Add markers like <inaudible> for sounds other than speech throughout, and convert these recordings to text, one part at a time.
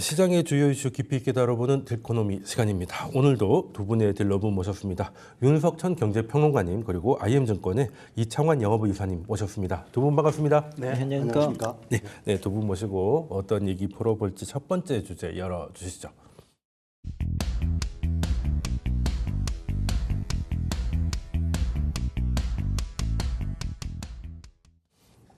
시장의 주요 이슈 깊이 있게 다뤄보는 딜코노미 시간입니다. 오늘도 두 분의 딜러분 모셨습니다. 윤석 천 경제평론가님 그리고 IM증권의 이창환 영업부 이사님 모셨습니다. 두 분 반갑습니다. 네, 안녕하십니까. 안녕하십니까. 네, 네, 두 분 모시고 어떤 얘기 풀어볼지 첫 번째 주제 열어주시죠.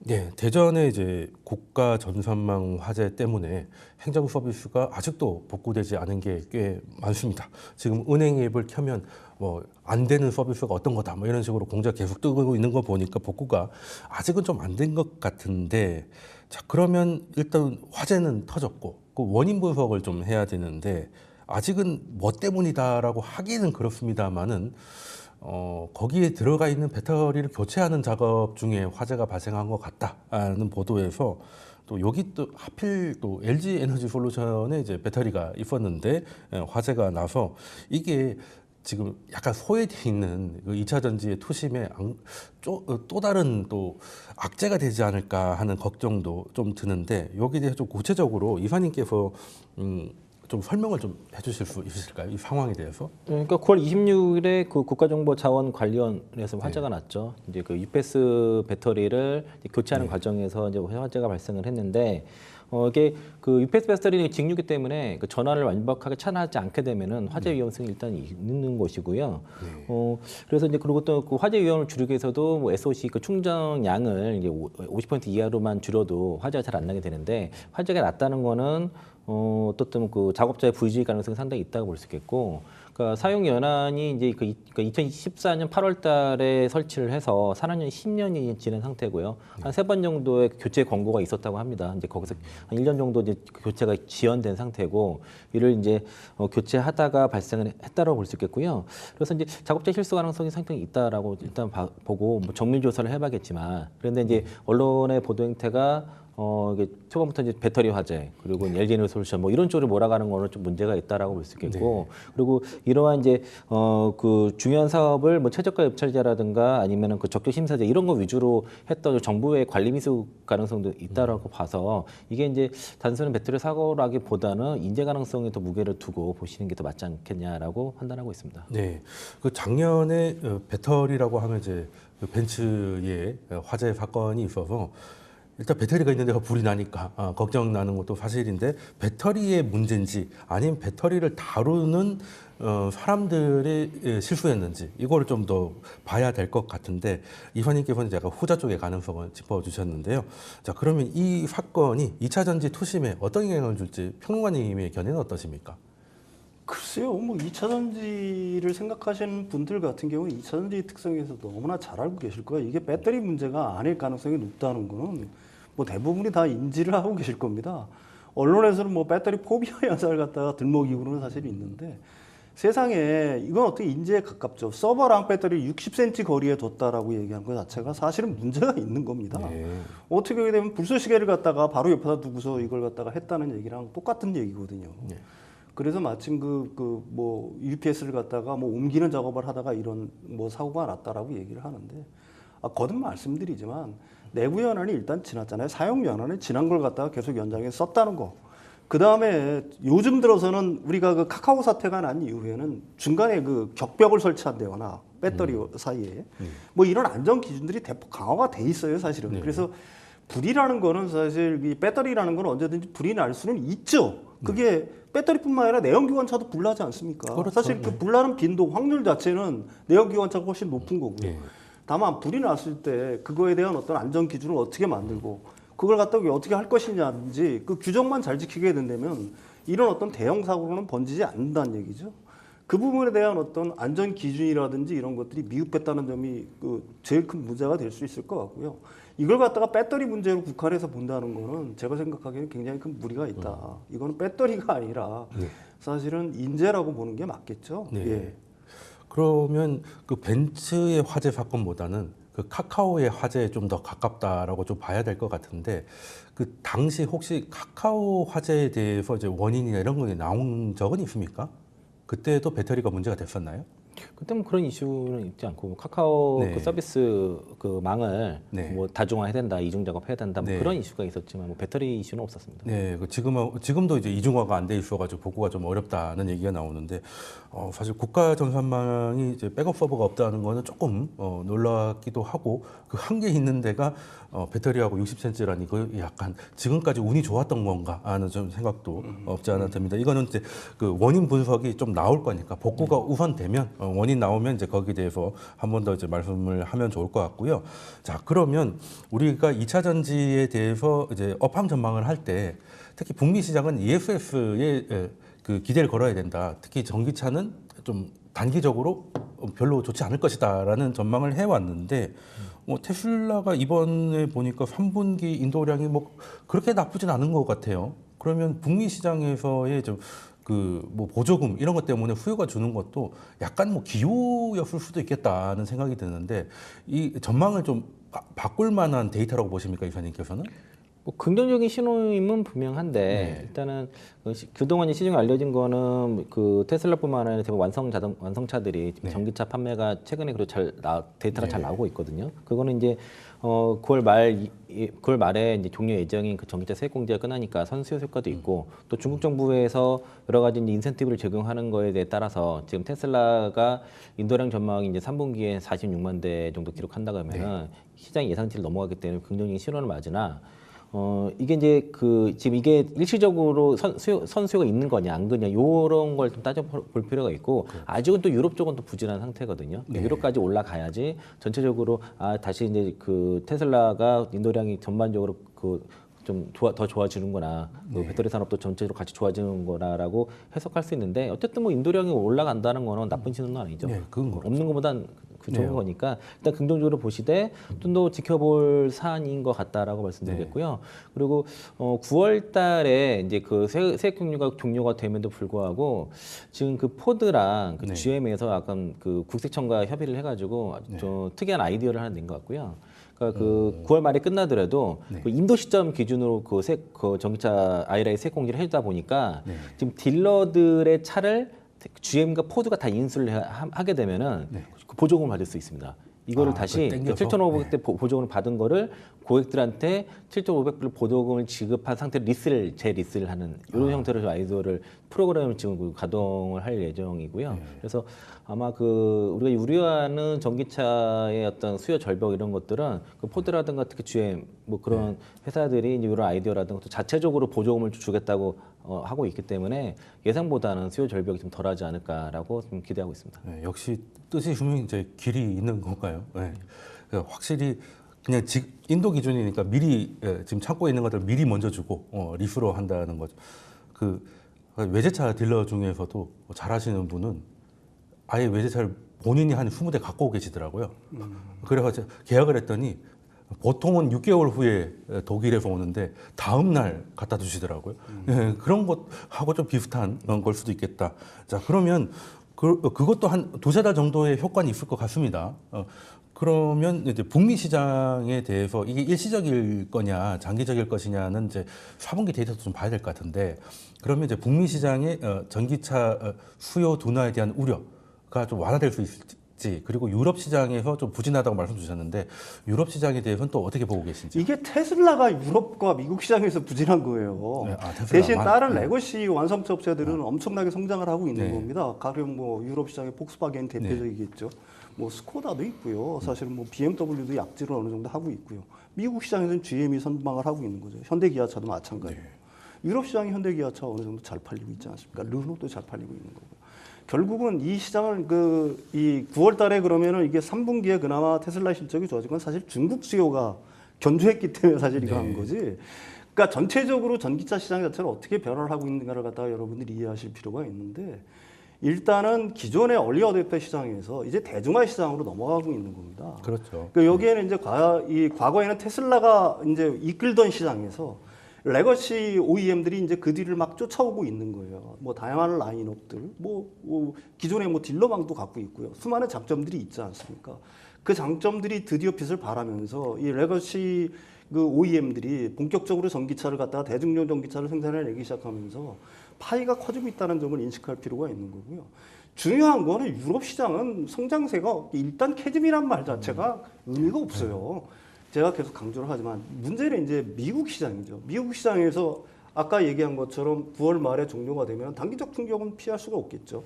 네, 대전의 이제 국가 전산망 화재 때문에 행정 서비스가 아직도 복구되지 않은 게 꽤 많습니다. 지금 은행 앱을 켜면 뭐 안 되는 서비스가 어떤 거다 뭐 이런 식으로 공지가 계속 뜨고 있는 거 보니까 복구가 아직은 좀 안 된 것 같은데 자 그러면 일단 화재는 터졌고 그 원인 분석을 좀 해야 되는데 아직은 뭐 때문이다라고 하기는 그렇습니다만은 어, 거기에 들어가 있는 배터리를 교체하는 작업 중에 화재가 발생한 것 같다는 보도에서 또 여기 또 하필 또 LG 에너지 솔루션에 이제 배터리가 있었는데 예, 화재가 나서 이게 지금 약간 소외돼 있는 그 2차 전지의 투심에 어, 또 다른 또 악재가 되지 않을까 하는 걱정도 좀 드는데 여기에 대해서 좀 구체적으로 이사님께서 음, 좀 설명을 좀 해주실 수 있으실까요? 이 상황에 대해서? 그러니까 9월 26일에 그 국가정보자원관리원에서 화재가 났죠. 이제 그 UPS 배터리를 교체하는 과정에서 이제 화재가 발생을 했는데 어 이게 그 UPS 배터리는 직류기 때문에 그 전환을 완벽하게 차단하지 않게 되면은 화재 위험성이 일단 있는 것이고요. 어 그래서 이제 그리고 또 그 화재 위험을 줄이기 위해서도 뭐 SOC 그 충전량을 이제 50% 이하로만 줄여도 화재가 잘 안 나게 되는데 화재가 났다는 거는 어, 어떻든 그 작업자의 부주의 가능성이 상당히 있다고 볼 수 있겠고, 그러니까 사용 연한이 이제 그 이- 그러니까 2014년 8월달에 설치를 해서 산업년 10년이 지난 상태고요. 한 세 번 정도의 교체 권고가 있었다고 합니다. 이제 거기서 한 1년 정도 이제 그 교체가 지연된 상태고, 이를 이제 어, 교체하다가 발생을 했다라고 볼 수 있겠고요. 그래서 이제 작업자 실수 가능성이 상당히 있다라고 일단 봐- 보고 뭐 정밀 조사를 해봐야겠지만, 그런데 이제 언론의 보도 행태가 어 이게 초반부터 이제 배터리 화재 그리고 LG 에너지 솔루션 뭐 이런 쪽으로 몰아가는 거는 좀 문제가 있다라고 볼 수 있겠고 그리고 이러한 이제 어 그 중요한 사업을 뭐 최저가 입찰자라든가 아니면은 그 적격 심사제 이런 거 위주로 했던 정부의 관리 미수 가능성도 있다라고 봐서 이게 이제 단순한 배터리 사고라기보다는 인재 가능성에 더 무게를 두고 보시는 게 더 맞지 않겠냐라고 판단하고 있습니다. 네, 그 작년에 어, 배터리라고 하면 이제 그 벤츠의 어, 화재 사건이 있어서 일단 배터리가 있는 데가 불이 나니까 아, 걱정 나는 것도 사실인데 배터리의 문제인지 아니면 배터리를 다루는 어, 사람들의 예, 실수였는지 이거를 좀 더 봐야 될 것 같은데 이사님께서는 제가 후자 쪽의 가능성을 짚어주셨는데요. 자 그러면 이 사건이 2차 전지 투심에 어떤 영향을 줄지 평론가님의 견해는 어떠십니까? 글쎄요, 뭐 2차 전지를 생각하시는 분들 같은 경우는 2차 전지 특성에서 너무나 잘 알고 계실 거예요. 이게 배터리 문제가 아닐 가능성이 높다는 거는 뭐 대부분이 다 인지를 하고 계실 겁니다. 언론에서는 뭐 배터리 포비아 <laughs> 현상을 갖다가 들먹이고는 사실 있는데 세상에 이건 어떻게 인지에 가깝죠. 서버랑 배터리 60cm 거리에 뒀다라고 얘기한 것 자체가 사실은 문제가 있는 겁니다. 네. 어떻게 되면 불쏘시개를 갖다가 바로 옆에다 두고서 이걸 갖다가 했다는 얘기랑 똑같은 얘기거든요. 네. 그래서 마침 그 그 뭐 UPS를 갖다가 뭐 옮기는 작업을 하다가 이런 뭐 사고가 났다라고 얘기를 하는데 아, 거듭 말씀드리지만 내부 연한이 일단 지났잖아요. 사용 연한이 지난 걸 갖다가 계속 연장해 썼다는 거. 그 다음에 요즘 들어서는 우리가 그 카카오 사태가 난 이후에는 중간에 그 격벽을 설치한다거나 배터리 사이에 뭐 이런 안전 기준들이 대폭 강화가 돼 있어요, 사실은. 그래서 불이라는 거는 사실 이 배터리라는 건 언제든지 불이 날 수는 있죠. 그게 배터리뿐만 아니라 내연기관차도 불나지 않습니까? 그렇죠. 사실 그 불나는 빈도 확률 자체는 내연기관차가 훨씬 높은 거고요. 네. 다만 불이 났을 때 그거에 대한 어떤 안전 기준을 어떻게 만들고 그걸 갖다가 어떻게 할 것이냐든지 그 규정만 잘 지키게 된다면 이런 어떤 대형 사고로는 번지지 않는다는 얘기죠. 그 부분에 대한 어떤 안전 기준이라든지 이런 것들이 미흡했다는 점이 그 제일 큰 문제가 될 수 있을 것 같고요. 이걸 갖다가 배터리 문제로 국한해서 본다는 거는 제가 생각하기에는 굉장히 큰 무리가 있다. 이거는 배터리가 아니라 사실은 인재라고 보는 게 맞겠죠. 네. 예. 그러면 그 벤츠의 화재 사건보다는 그 카카오의 화재에 좀 더 가깝다라고 좀 봐야 될 것 같은데 그 당시 혹시 카카오 화재에 대해서 이제 원인이나 이런 게 나온 적은 있습니까? 그때도 배터리가 문제가 됐었나요? 그때 뭐 그런 이슈는 있지 않고 카카오 네. 그 서비스 그 망을 네. 뭐 다중화해야 된다, 이중 작업해야 된다, 뭐 네. 그런 이슈가 있었지만 뭐 배터리 이슈는 없었습니다. 네, 그 지금 지금도 이제 이중화가 안 돼 있어가지고 보고가 좀 어렵다는 얘기가 나오는데 어, 사실 국가 전산망이 이제 백업 서버가 없다는 거는 조금 어, 놀랍기도 하고 그한개 있는 데가 어, 배터리하고 60cm라니 그 약간 지금까지 운이 좋았던 건가 하는 좀 생각도 없지 않아 듭니다. 이거는 이제 그 원인 분석이 좀 나올 거니까 복구가 우선되면 어, 원인 나오면 이제 거기에 대해서 한 번 더 이제 말씀을 하면 좋을 것 같고요. 자 그러면 우리가 2차 전지에 대해서 이제 업황 전망을 할 때 특히 북미 시장은 ESS에 그 기대를 걸어야 된다. 특히 전기차는 좀 단기적으로 별로 좋지 않을 것이다라는 전망을 해왔는데 뭐 테슬라가 이번에 보니까 3분기 인도량이 뭐 그렇게 나쁘진 않은 것 같아요. 그러면 북미 시장에서의 좀 그 뭐 보조금 이런 것 때문에 후유가 주는 것도 약간 뭐 기호였을 수도 있겠다는 생각이 드는데 이 전망을 좀 바, 바꿀 만한 데이터라고 보십니까 이사님께서는? 뭐 긍정적인 신호임은 분명한데 네. 일단은 그 시- 그동안 이 시중에 알려진 거는 그 테슬라뿐만 아니라 대부분 완성 자동 완성차들이 네. 전기차 판매가 최근에 그래도 잘 나, 데이터가 잘 네. 나오고 있거든요. 그거는 이제 어 9월 말 이- 이- 9월 말에 이제 종료 예정인 그 전기차 세액 공제가 끝나니까 선수요 효과도 있고 또 중국 정부에서 여러 가지 인센티브를 적용하는 거에 대해 따라서 지금 테슬라가 인도량 전망이 이제 3분기에 46만 대 정도 기록한다고 하면은 시장 예상치를 넘어가기 때문에 긍정적인 신호를 맞으나 어 이게 이제 그 지금 이게 일시적으로 선, 수요, 선 수요가 있는 거냐 안 그냐 요런 걸 좀 따져 볼 필요가 있고 아직은 또 유럽 쪽은 또 부진한 상태거든요. 네. 유럽까지 올라가야지 전체적으로 아 다시 이제 그 테슬라가 인도량이 전반적으로 그 좀 좋아, 더 좋아지는구나. 그 네. 배터리 산업도 전체적으로 같이 좋아지는구나라고 해석할 수 있는데 어쨌든 뭐 인도량이 올라간다는 거는 나쁜 신호는 아니죠. 네, 그건 그렇죠. 없는 것보단 그 좋은 네. 거니까 일단 긍정적으로 보시되 좀 더 지켜볼 사안인 것 같다라고 말씀드리겠고요. 그리고 어 9월-달에 이제 그 세- 세액 종류가 종료가 됨에도 불구하고 지금 그 포드랑 그 네. GM에서 약간 그 국세청과 협의를 해가지고 아주 좀 특이한 아이디어를 하나 낸 것 같고요. 그러니까 그 9월 말에 끝나더라도 네. 그 인도 시점 기준으로 그, 세, 그 전기차 아이라이 세액 공제를 해주다 보니까 네. 지금 딜러들의 차를 GM과 포드가 다 인수를 하- 하게 되면은 네. 그 보조금을 받을 수 있습니다. 이거를 아, 다시 그걸 땡겨서? 7,500대 보조금을 받은 거를 고객들한테 7,500불 보조금을 지급한 상태로 리스를 재리스를 하는 이런 형태로 좀 아이디어를 프로그램을 지금 그 가동을 할 예정이고요. 네. 그래서 아마 그 우리가 우려하는 전기차의 어떤 수요 절벽 이런 것들은 그 포드라든가 특히 GM 뭐 그런 네. 회사들이 이런 아이디어라든가 또 자체적으로 보조금을 주겠다고 어, 하고 있기 때문에 예상보다는 수요 절벽이 좀 덜하지 않을까라고 좀 기대하고 있습니다. 네, 역시 뜻이 분명 이제 길이 있는 건가요? 네. 그러니까 확실히 그냥 지, 인도 기준이니까 미리 예, 지금 찾고 있는 것들 미리 먼저 주고 어, 리스로 한다는 거죠. 그 외제차 딜러 중에서도 잘하시는 분은 아예 외제차를 본인이 한 20대 갖고 계시더라고요. 그래서 계약을 했더니 보통은 6개월 후에 독일에서 오는데 다음 날 갖다 주시더라고요. 예, 그런 것하고 좀 비슷한 걸 수도 있겠다. 자, 그러면 그, 그것도 한 두세 달 정도의 효과는 있을 것 같습니다. 어, 그러면 이제 북미 시장에 대해서 이게 일시적일 거냐 장기적일 것이냐는 이제 4분기 데이터도 좀 봐야 될 것 같은데 그러면 이제 북미 시장의 어, 전기차 어, 수요 둔화에 대한 우려가 좀 완화될 수 있을지 그리고 유럽 시장에서 좀 부진하다고 말씀 주셨는데 유럽 시장에 대해서는 또 어떻게 보고 계신지 이게 테슬라가 유럽과 미국 시장에서 부진한 거예요. 네, 아. 대신 만- 다른 네. 레거시 완성차 업체들은 엄청나게 성장을 하고 있는 네. 겁니다. 가령 뭐 유럽 시장의 폭스바겐 대표적이겠죠. 뭐 스코다도 있고요. 사실은 뭐 BMW도 약지를 어느 정도 하고 있고요. 미국 시장에서는 GM이 선방을 하고 있는 거죠. 현대기아차도 마찬가지고. 네. 유럽 시장이 현대기아차 어느 정도 잘 팔리고 있지 않습니까? 르노도 잘 팔리고 있는 거고. 결국은 이 시장을 그 이 9월 달에 그러면은 이게 3분기에 그나마 테슬라 실적이 좋아진 건 사실 중국 수요가 견조했기 때문에 사실 이거 네. 한 거지. 그러니까 전체적으로 전기차 시장 자체를 어떻게 변화를 하고 있는가를 갖다가 여러분들이 이해하실 필요가 있는데 일단은 기존의 얼리 어댑터 시장에서 이제 대중화 시장으로 넘어가고 있는 겁니다. 그렇죠. 그 여기에는 이제 과, 이 과거에는 테슬라가 이제 이끌던 시장에서 레거시 OEM들이 이제 그 뒤를 막 쫓아오고 있는 거예요. 뭐 다양한 라인업들, 뭐, 뭐 기존의 뭐 딜러망도 갖고 있고요. 수많은 장점들이 있지 않습니까? 그 장점들이 드디어 빛을 발하면서 이 레거시 그 OEM들이 본격적으로 전기차를 갖다가 대중용 전기차를 생산해내기 시작하면서 파이가 커지고 있다는 점을 인식할 필요가 있는 거고요. 중요한 거는 유럽 시장은 성장세가 일단 캐즘이란 말 자체가 의미가 없어요. 제가 계속 강조를 하지만 문제는 이제 미국 시장이죠. 미국 시장에서 아까 얘기한 것처럼 9월 말에 종료가 되면 단기적 충격은 피할 수가 없겠죠.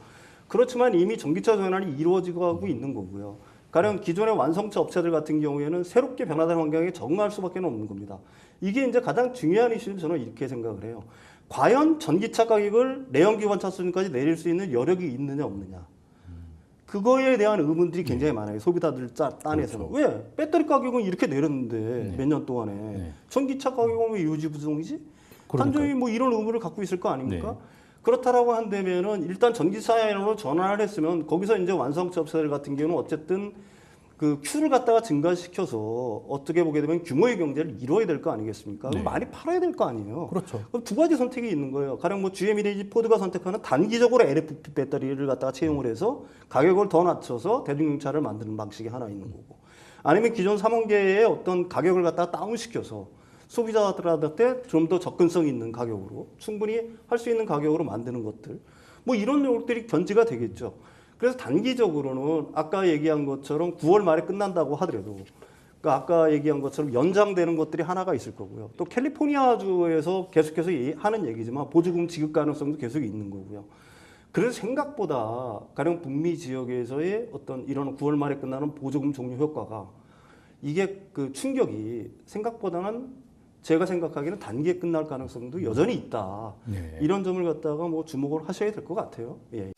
그렇지만 이미 전기차 전환이 이루어지고 하고 있는 거고요. 가령 기존의 완성차 업체들 같은 경우에는 새롭게 변화된 환경에 적응할 수밖에 없는 겁니다. 이게 이제 가장 중요한 이슈는 저는 이렇게 생각을 해요. 과연 전기차 가격을 내연기관 차 수준까지 내릴 수 있는 여력이 있느냐 없느냐. 그거에 대한 의문들이 굉장히 많아요. 소비자들 짜- 딴에서는. 왜? 배터리 가격은 이렇게 내렸는데 몇 년 동안에 전기차 가격은 왜 유지부동이지? 단순히 뭐 이런 의문을 갖고 있을 거 아닙니까? 그렇다라고 한다면은 일단 전기차로 전환을 했으면 거기서 이제 완성차 업체들 같은 경우는 어쨌든 그 큐를 갖다가 증가시켜서 어떻게 보게 되면 규모의 경제를 이루어야 될 거 아니겠습니까? 그럼 많이 팔아야 될 거 아니에요. 그렇죠. 그럼 두 가지 선택이 있는 거예요. 가령 뭐 GM이든지 포드가 선택하는 단기적으로 LFP 배터리를 갖다가 채용을 해서 가격을 더 낮춰서 대중용차를 만드는 방식이 하나 있는 거고. 아니면 기존 삼원계의 어떤 가격을 갖다가 다운시켜서 소비자들한테 좀 더 접근성 있는 가격으로 충분히 할 수 있는 가격으로 만드는 것들. 뭐 이런 것들이 견지가 되겠죠. 그래서 단기적으로는 아까 얘기한 것처럼 9월 말에 끝난다고 하더라도 그러니까 아까 얘기한 것처럼 연장되는 것들이 하나가 있을 거고요. 또 캘리포니아주에서 계속해서 이- 하는 얘기지만 보조금 지급 가능성도 계속 있는 거고요. 그래서 생각보다 가령 북미 지역에서의 어떤 이런 9월 말에 끝나는 보조금 종료 효과가 이게 그 충격이 생각보다는 제가 생각하기에는 단기에 끝날 가능성도 여전히 있다. 네. 이런 점을 갖다가 뭐 주목을 하셔야 될 것 같아요. 예.